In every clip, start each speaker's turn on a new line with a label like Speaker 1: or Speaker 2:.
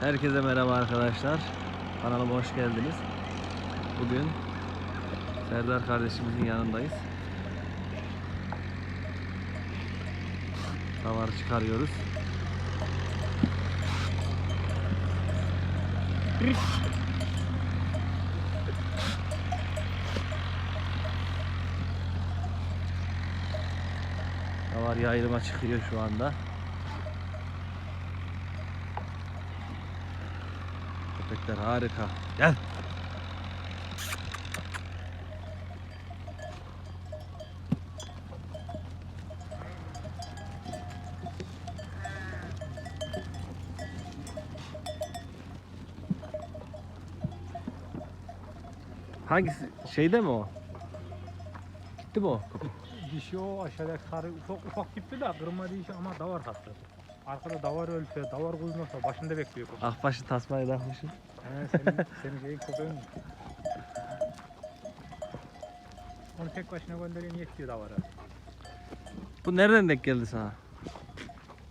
Speaker 1: Herkese merhaba arkadaşlar. Kanalıma hoş geldiniz. Bugün Serdar kardeşimizin yanındayız. Davarı çıkarıyoruz. Davar yaylıma çıkıyor şu anda. Köpekler harika. Gel. Hangisi? Şeyde mi o? Gitti mi o?
Speaker 2: Dişi o aşağıda sarı ufak ufak gitti de kırma dişi ama davar tatlı. Arkada davar ölse, davar kuzmasa başında bekliyor. köpek.
Speaker 1: Akbaşı tasmayı takmışım.
Speaker 2: He, senin, senin şeyin köpeğin mi? Onu tek başına göndereyim yetiyor davara.
Speaker 1: Bu nereden denk geldi sana?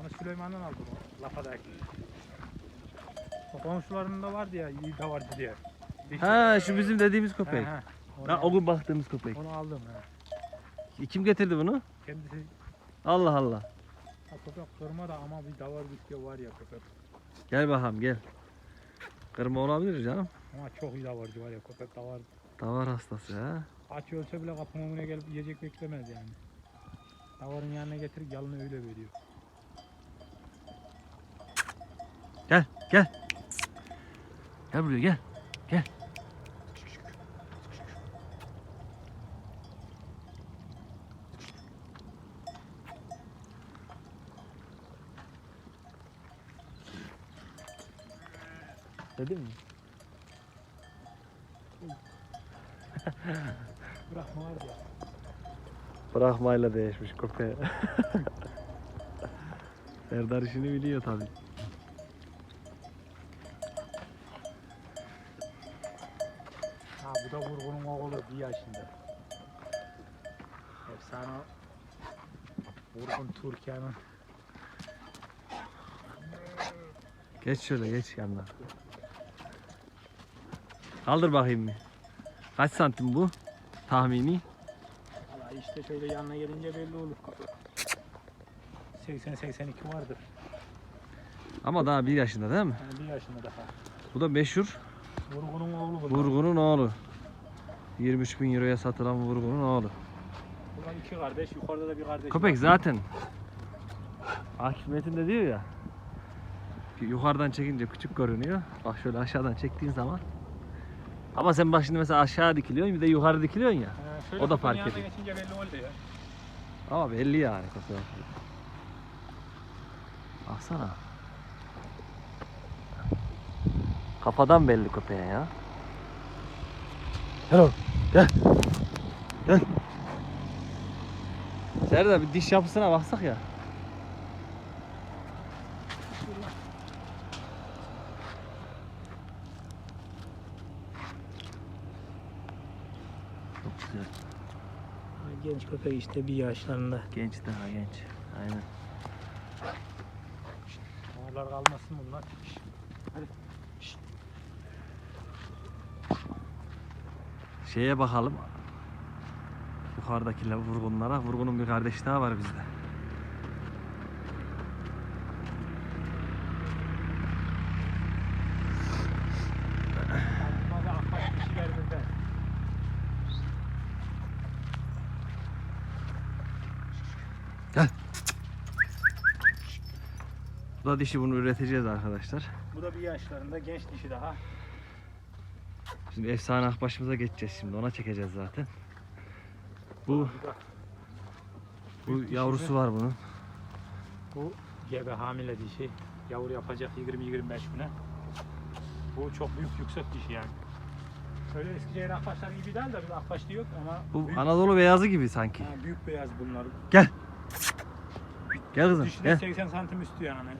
Speaker 2: Onu Süleyman'dan aldım o lafadaki. O komşularında vardı ya iyi davarcı diye. Dişi.
Speaker 1: Ha şu bizim dediğimiz köpek.
Speaker 2: He, he. Onu,
Speaker 1: Ha, o gün baktığımız köpek.
Speaker 2: onu aldım he.
Speaker 1: Kim getirdi bunu?
Speaker 2: Kendisi
Speaker 1: Allah Allah.
Speaker 2: Ha, köpek kırma da ama bir davar bitiyor var ya köpek.
Speaker 1: Gel bakalım gel. Kırma olabilir canım.
Speaker 2: Ama çok iyi davarcı var ya köpek davar.
Speaker 1: Davar hastası ha.
Speaker 2: Aç ölse bile kapının önüne gelip yiyecek beklemez yani. Davarın yanına getirip yalını öyle veriyor.
Speaker 1: Gel gel. Gel buraya gel. Gel. Dedim mi?
Speaker 2: Bırakma var ya.
Speaker 1: Bırakmayla değişmiş köpeğe. Serdar işini biliyor tabi.
Speaker 2: Ha bu da vurgunun oğlu bir yaşında. Efsane vurgun Türkiye'nin.
Speaker 1: Geç şöyle geç yanına. Kaldır bakayım bir. Kaç santim bu? Tahmini.
Speaker 2: Ya işte şöyle yanına gelince belli olur. 80-82 vardır.
Speaker 1: Ama daha bir yaşında değil mi?
Speaker 2: Yani bir yaşında daha.
Speaker 1: Bu da meşhur
Speaker 2: Vurgunun oğlu bunlar.
Speaker 1: Vurgun'un oğlu. 23 bin euroya satılan Vurgun'un oğlu.
Speaker 2: Bunlar iki kardeş. Yukarıda da bir kardeş
Speaker 1: Köpek
Speaker 2: var.
Speaker 1: zaten Akif Metin de diyor ya yukarıdan çekince küçük görünüyor. Bak şöyle aşağıdan çektiğin zaman ama sen bak şimdi mesela aşağı dikiliyorsun bir de yukarı dikiliyorsun ya.
Speaker 2: Ha, şöyle
Speaker 1: O da fark ediyor.
Speaker 2: geçince belli oldu ya.
Speaker 1: Ama belli yani köpeğin. Baksana. Kafadan belli köpeğe ya. Hello. Gel. Gel. Serdar bir diş yapısına baksak ya. Güzel.
Speaker 2: Genç köpek işte bir yaşlarında.
Speaker 1: Genç daha genç. Aynen.
Speaker 2: Onlar kalmasın bunlar. Hadi.
Speaker 1: Şeye bakalım. Yukarıdakiler vurgunlara. Vurgunun bir kardeşi daha var bizde.
Speaker 2: Aklıma da akbaş kişiler bizden.
Speaker 1: Bu da dişi bunu üreteceğiz arkadaşlar.
Speaker 2: Bu da bir yaşlarında genç dişi daha.
Speaker 1: Şimdi efsane akbaşımıza geçeceğiz şimdi. Ona çekeceğiz zaten. Bu
Speaker 2: Bu
Speaker 1: yavrusu var bunun.
Speaker 2: Bu gebe hamile dişi. Yavru yapacak 20-25 güne. Bu çok büyük yüksek dişi yani. Öyle Eskişehir akbaşlar gibi değil de biz akbaş diyor ama
Speaker 1: Bu
Speaker 2: büyük,
Speaker 1: Anadolu beyazı gibi sanki.
Speaker 2: ha, büyük beyaz bunlar.
Speaker 1: Gel kızım
Speaker 2: Dişi de
Speaker 1: gel.
Speaker 2: 80 santim üstü yani.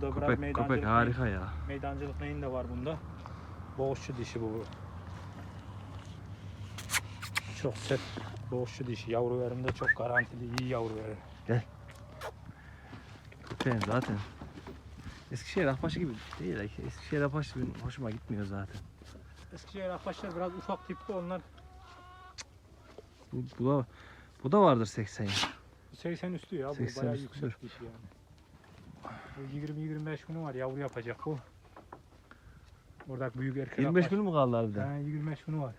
Speaker 2: Bu da biraz
Speaker 1: Köpek,
Speaker 2: meydancılık,
Speaker 1: köpek harika ya.
Speaker 2: meydancılık neyin de var bunda. Boğuşçu dişi bu. Çok sert boğuşçu dişi. Yavru verimde çok garantili iyi yavru verir.
Speaker 1: Köpeğin zaten Eskişehir Akbaşı gibi değil. de Eskişehir Akbaşı benim hoşuma gitmiyor zaten.
Speaker 2: Eskişehir akbaşlar biraz ufak tipli onlar.
Speaker 1: Bu, bu da bu da vardır 80 ya.
Speaker 2: Bu 80 üstü ya. Bu
Speaker 1: 80
Speaker 2: bayağı
Speaker 1: üstüdür.
Speaker 2: yüksek dişi yani. Bu 20-25 günü var yavru yapacak bu. Oradaki büyük erkek
Speaker 1: 25
Speaker 2: akbaş.
Speaker 1: gün mü kaldı harbiden?
Speaker 2: Ha, 25 günü var.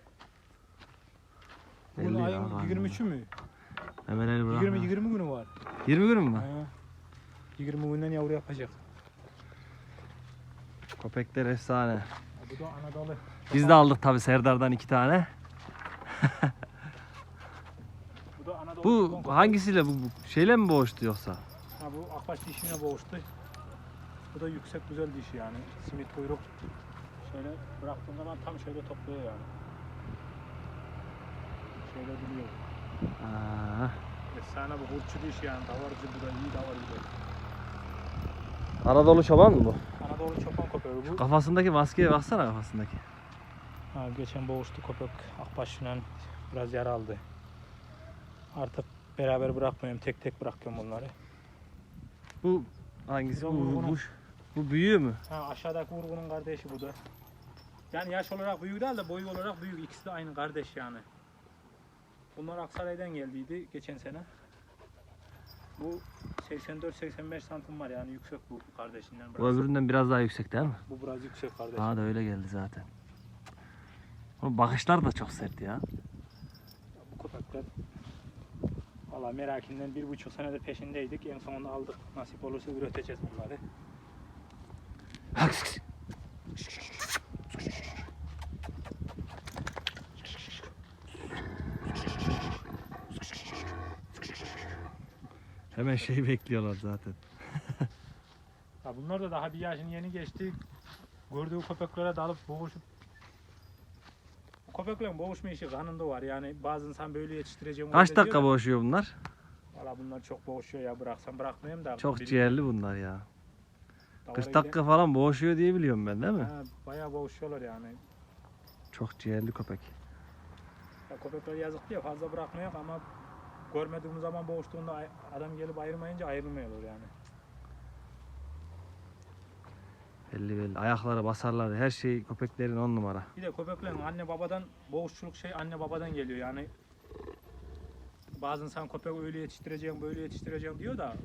Speaker 1: Belli ya,
Speaker 2: ayın
Speaker 1: vallahi.
Speaker 2: 23'ü mü?
Speaker 1: Hemen el bırak.
Speaker 2: 20 20 günü var.
Speaker 1: 20 gün mü?
Speaker 2: Ha. 20 günden yavru yapacak.
Speaker 1: Köpekler efsane.
Speaker 2: Ha, bu da Anadolu.
Speaker 1: Biz de aldık tabi Serdar'dan iki tane.
Speaker 2: Bu da Anadolu.
Speaker 1: Bu hangisiyle bu, bu şeyle mi boğuştu yoksa?
Speaker 2: Ha, bu akbaş dişine boğuştu. Bu da yüksek güzel dişi yani. Simit kuyruk. Şöyle bıraktığın zaman tam şöyle topluyor yani. Şöyle duruyor.
Speaker 1: Aa,
Speaker 2: Efsane bu hurçlu diş yani. Davarcı bu da iyi davarcı.
Speaker 1: Anadolu çoban mı bu?
Speaker 2: Anadolu çoban köpeği bu.
Speaker 1: Kafasındaki maskeye baksana kafasındaki.
Speaker 2: Ha, geçen boğuştu köpek akbaşla biraz yara aldı. Artık beraber bırakmıyorum. Tek tek bırakıyorum bunları.
Speaker 1: Bu hangisi?
Speaker 2: Bu
Speaker 1: Bu, bu,
Speaker 2: vurgunun.
Speaker 1: bu, bu büyüğü mü?
Speaker 2: Ha, aşağıdaki vurgunun kardeşi bu da. Yani yaş olarak büyük değil de boyu olarak büyük. İkisi de aynı kardeş yani. Bunlar Aksaray'dan geldiydi geçen sene. Bu 84-85 santim var yani yüksek bu kardeşinden
Speaker 1: Bu
Speaker 2: biraz.
Speaker 1: öbüründen biraz daha yüksek değil mi?
Speaker 2: Bu biraz yüksek kardeş.
Speaker 1: Bana da öyle geldi zaten. Oğlum bakışlar da çok sert ya.
Speaker 2: Bu köpekler Valla merakinden bir buçuk senede peşindeydik. En sonunda aldık. Nasip olursa üreteceğiz bunları.
Speaker 1: Hemen şey bekliyorlar zaten.
Speaker 2: Ha bunlar da daha bir yaşını yeni geçti. Gördüğü köpeklere dalıp boğuşup bu köpeklerin boğuşma işi kanında var. Yani bazı insan böyle yetiştireceğim.
Speaker 1: Kaç
Speaker 2: öyle
Speaker 1: dakika
Speaker 2: da,
Speaker 1: boğuşuyor bunlar?
Speaker 2: Valla bunlar çok boğuşuyor ya. Bıraksam bırakmayayım da.
Speaker 1: Çok ciğerli bunlar ya.
Speaker 2: Davara
Speaker 1: 40
Speaker 2: giden-
Speaker 1: dakika falan boğuşuyor diye biliyorum ben değil mi?
Speaker 2: Ha, bayağı boğuşuyorlar yani.
Speaker 1: Çok ciğerli köpek.
Speaker 2: Ya köpekler yazık diye fazla bırakmıyor ama görmediğimiz zaman boğuştuğunda adam gelip ayırmayınca ayrılmıyorlar yani.
Speaker 1: Belli belli. Ayakları, basarları, her şey köpeklerin on numara.
Speaker 2: Bir de köpeklerin anne babadan boğuşçuluk şey anne babadan geliyor yani. Bazı insan köpek öyle yetiştireceğim böyle yetiştireceğim diyor da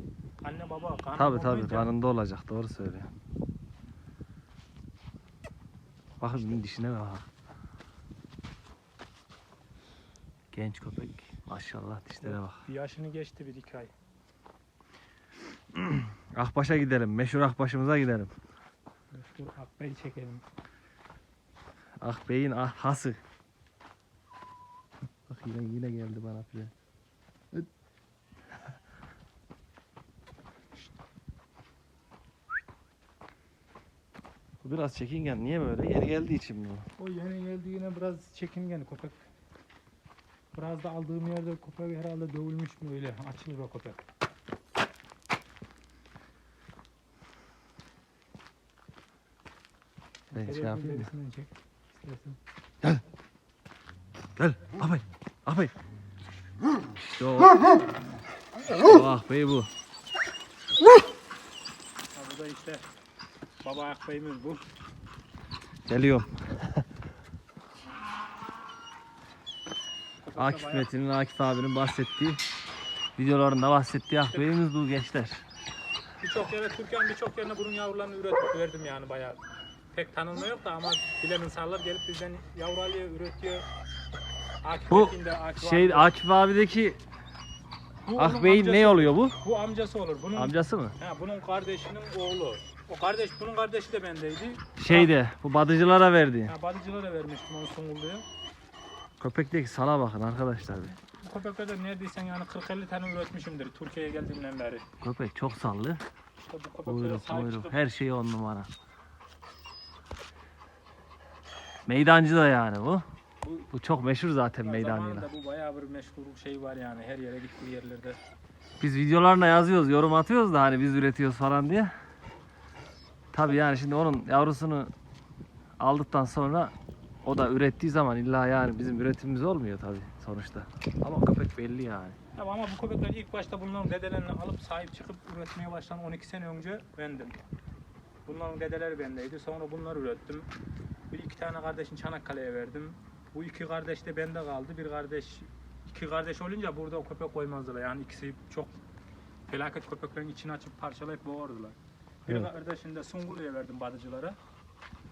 Speaker 2: anne baba kanun
Speaker 1: Tabi tabi kanında olacak doğru söylüyor. Bakın bunun dişine bak. Genç köpek. Maşallah dişlere bak.
Speaker 2: Bir yaşını geçti bir iki ay.
Speaker 1: Akbaş'a gidelim. Meşhur Akbaş'ımıza gidelim.
Speaker 2: Şu akbel çekelim.
Speaker 1: Akbey'in ah, hası. Bak yine, yine geldi bana bile. Bu biraz çekingen. Niye böyle? Yeni geldiği için mi?
Speaker 2: O yeni geldiğine biraz çekingen köpek. Biraz da aldığım yerde köpek herhalde dövülmüş mü öyle açılır o köpek.
Speaker 1: Ben şey yapayım mı?
Speaker 2: çek. istersen.
Speaker 1: Gel. Ahbey. Ahbey. İşte o. o Ahbey bu.
Speaker 2: Ha, bu da işte baba akbeyimiz bu. De
Speaker 1: Akif Metin'in, Akif abinin bahsettiği videolarında bahsettiği Ahbey'imiz bu gençler.
Speaker 2: Birçok yere Türkiye'nin birçok yerine bunun yavrularını üretip verdim yani bayağı. Pek tanınma yok da ama bilen insanlar gelip bizden yavru alıyor, üretiyor. Akif
Speaker 1: Bu
Speaker 2: Metin de, Akif
Speaker 1: Şey
Speaker 2: abi de.
Speaker 1: Akif abideki
Speaker 2: Bu onun amcası-
Speaker 1: ne oluyor bu?
Speaker 2: Bu amcası olur. Bunun,
Speaker 1: Amcası mı?
Speaker 2: Ha, bunun kardeşinin oğlu. O kardeş, bunun kardeşi de bendeydi.
Speaker 1: Şeyde bu badıcılara verdiği.
Speaker 2: Ha, balıcılara vermiştim onu Sungurlu'ya.
Speaker 1: Köpekteki sala bakın arkadaşlar. bir.
Speaker 2: Bu köpeklerden neredeyse yani 40-50 tane üretmişimdir Türkiye'ye geldiğimden beri.
Speaker 1: Köpek çok sallı.
Speaker 2: İşte bu köpeklere
Speaker 1: Buyruk
Speaker 2: sahip
Speaker 1: buyruk.
Speaker 2: çıkıp
Speaker 1: Her şeyi on numara. Meydancı da yani bu.
Speaker 2: Bu
Speaker 1: Bu çok meşhur zaten meydanıyla.
Speaker 2: Bu bayağı bir meşhur şey var yani her yere gittiği yerlerde.
Speaker 1: Biz videolarına yazıyoruz, yorum atıyoruz da hani biz üretiyoruz falan diye. Tabi yani şimdi onun yavrusunu aldıktan sonra o da ürettiği zaman illa yani bizim üretimimiz olmuyor tabi sonuçta. Ama köpek belli yani.
Speaker 2: Ya ama bu köpekler ilk başta bunların dedelerini alıp sahip çıkıp üretmeye başlayan 12 sene önce bendim. Bunların dedeleri bendeydi. Sonra bunları ürettim. Bir iki tane kardeşin Çanakkale'ye verdim. Bu iki kardeş de bende kaldı. Bir kardeş iki kardeş olunca burada köpek koymazdılar. Yani ikisi çok felaket köpeklerin içini açıp parçalayıp boğardılar. Bir
Speaker 1: Evet.
Speaker 2: kardeşini de Sungurlu'ya verdim badıcılara.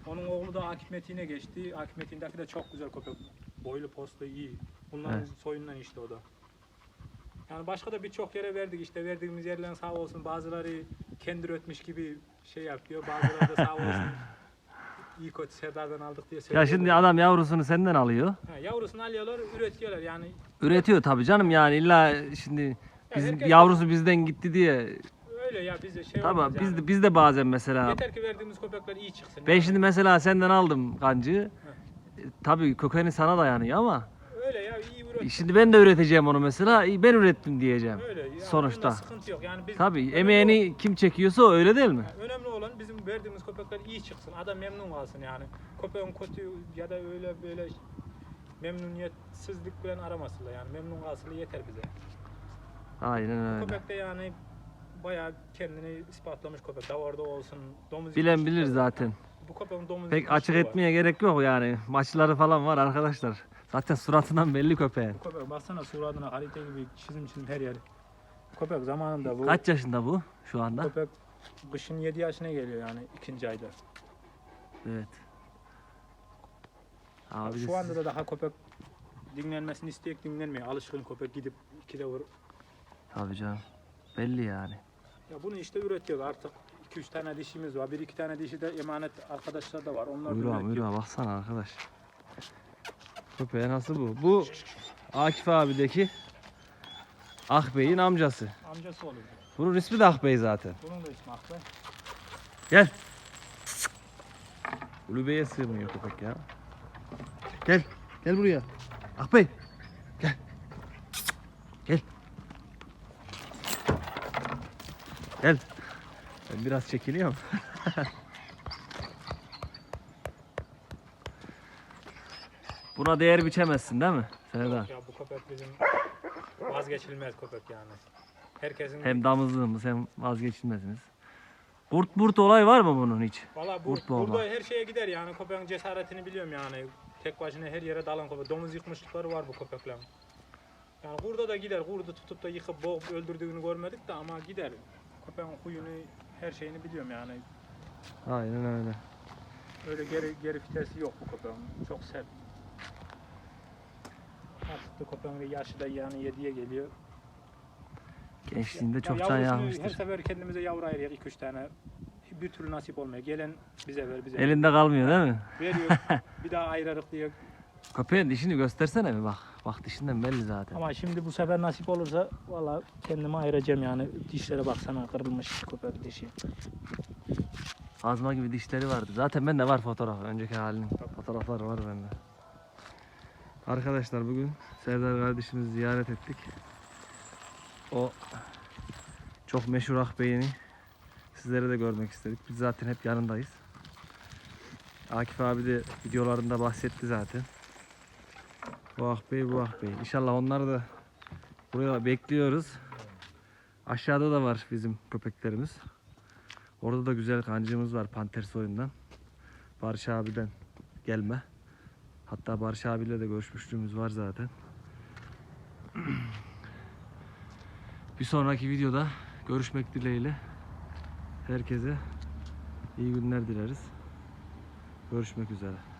Speaker 2: Onun oğlu da Akif Metin'e geçti. Akif Metin'deki de çok güzel köpek. Boylu postu iyi. Bunların
Speaker 1: Evet.
Speaker 2: soyundan işte o da. Yani başka da birçok yere verdik işte verdiğimiz yerlerin sağ olsun bazıları kendi üretmiş gibi şey yapıyor. Bazıları da sağ olsun iyi kötü Serdar'dan aldık diye
Speaker 1: Ya
Speaker 2: söylüyor.
Speaker 1: şimdi adam yavrusunu senden alıyor.
Speaker 2: Ha, yavrusunu alıyorlar üretiyorlar yani.
Speaker 1: Üretiyor tabii canım yani illa şimdi bizim
Speaker 2: herkes-
Speaker 1: yavrusu bizden gitti diye.
Speaker 2: Öyle ya bizde şey
Speaker 1: Tamam
Speaker 2: olmaz
Speaker 1: biz
Speaker 2: yani.
Speaker 1: de, biz de bazen mesela
Speaker 2: Yeter ki verdiğimiz köpekler iyi çıksın.
Speaker 1: ben şimdi mesela senden aldım kancığı. E, Tabii kökeni sana dayanıyor ama
Speaker 2: Öyle ya iyi üret.
Speaker 1: şimdi ben de üreteceğim onu mesela. İyi, Ben ürettim diyeceğim.
Speaker 2: Öyle yani
Speaker 1: Sonuçta.
Speaker 2: sıkıntı yok. Yani biz
Speaker 1: Tabii
Speaker 2: önemli
Speaker 1: emeğini kim çekiyorsa o öyle değil mi?
Speaker 2: önemli olan bizim verdiğimiz köpekler iyi çıksın. Adam memnun kalsın yani. Köpeğin kötü ya da öyle böyle memnuniyetsizlik falan aramasınlar yani. Memnun kalsın yeter bize.
Speaker 1: Aynen öyle.
Speaker 2: Köpek de yani bayağı kendini ispatlamış köpek. Davarda olsun, domuz
Speaker 1: Bilen
Speaker 2: yıkmışlığı
Speaker 1: bilir zaten.
Speaker 2: Bu köpeğin domuz
Speaker 1: Pek
Speaker 2: yıkmışlığı
Speaker 1: açık
Speaker 2: var.
Speaker 1: etmeye gerek yok yani. Maçları falan var arkadaşlar. Zaten suratından belli köpeğin.
Speaker 2: Bu köpek baksana suratına harita gibi çizim çizim her yer. Köpek zamanında bu.
Speaker 1: Kaç yaşında bu şu anda?
Speaker 2: Köpek kışın 7 yaşına geliyor yani ikinci ayda.
Speaker 1: Evet. Abi
Speaker 2: Şu anda da daha köpek dinlenmesini isteyip dinlenmiyor. Alışkın köpek gidip ikide vur.
Speaker 1: Tabii canım. Belli yani.
Speaker 2: Ya bunu işte üretiyor artık. 2-3 tane dişimiz var. Bir iki tane dişi de emanet arkadaşlar da var. Onlar
Speaker 1: buyur abi. Baksana arkadaş. Köpeğe nasıl bu? Bu Akif abideki Akbey'in amcası.
Speaker 2: Amcası oluyor.
Speaker 1: Bunun ismi de Akbey zaten.
Speaker 2: Bunun da ismi Akbay.
Speaker 1: Gel. Kulübeye sığmıyor köpek ya. Gel. Gel buraya. Akbey. Gel. Gel. Gel. Ben biraz çekiliyorum. Buna değer biçemezsin değil mi? Serdar?
Speaker 2: Ya bu köpek bizim vazgeçilmez köpek yani. Herkesin
Speaker 1: Hem damızlığımız hem vazgeçilmezimiz. Kurt burt olay var mı bunun hiç?
Speaker 2: Valla bu,
Speaker 1: Kurt boğma.
Speaker 2: burada her şeye gider yani köpeğin cesaretini biliyorum yani. Tek başına her yere dalan köpek. Domuz yıkmışlıkları var bu köpeklerin. Yani kurda da gider. Kurdu tutup da yıkıp boğup öldürdüğünü görmedik de ama gider. Köpeğin huyunu, her şeyini biliyorum yani.
Speaker 1: Aynen öyle.
Speaker 2: Öyle geri geri vitesi yok bu köpeğin. Çok sert. Artık da yaşı da yani 7'ye geliyor.
Speaker 1: Gençliğinde
Speaker 2: Ya
Speaker 1: çok can
Speaker 2: yavrusunu Her sefer kendimize yavru ayırıyoruz 2-3 tane. Bir türlü nasip olmuyor. Gelen bize ver, bize ver.
Speaker 1: Elinde kalmıyor değil mi?
Speaker 2: Veriyor. bir daha ayırarız diye
Speaker 1: Köpeğin dişini göstersene bir bak. Bak dişinden belli zaten.
Speaker 2: Ama şimdi bu sefer nasip olursa valla kendime ayıracağım yani. Dişlere baksana kırılmış köpek dişi.
Speaker 1: Azma gibi dişleri vardı. Zaten bende var fotoğraf. Önceki halinin fotoğrafları var bende. Arkadaşlar bugün Serdar kardeşimizi ziyaret ettik. O çok meşhur Akbey'ini sizlere de görmek istedik. Biz zaten hep yanındayız. Akif abi de videolarında bahsetti zaten. Bu Akbey bu Akbey. İnşallah onları da buraya bekliyoruz. Aşağıda da var bizim köpeklerimiz. Orada da güzel kancığımız var Panter soyundan. Barış abiden gelme. Hatta Barış abiyle de görüşmüşlüğümüz var zaten. Bir sonraki videoda görüşmek dileğiyle. Herkese iyi günler dileriz. Görüşmek üzere.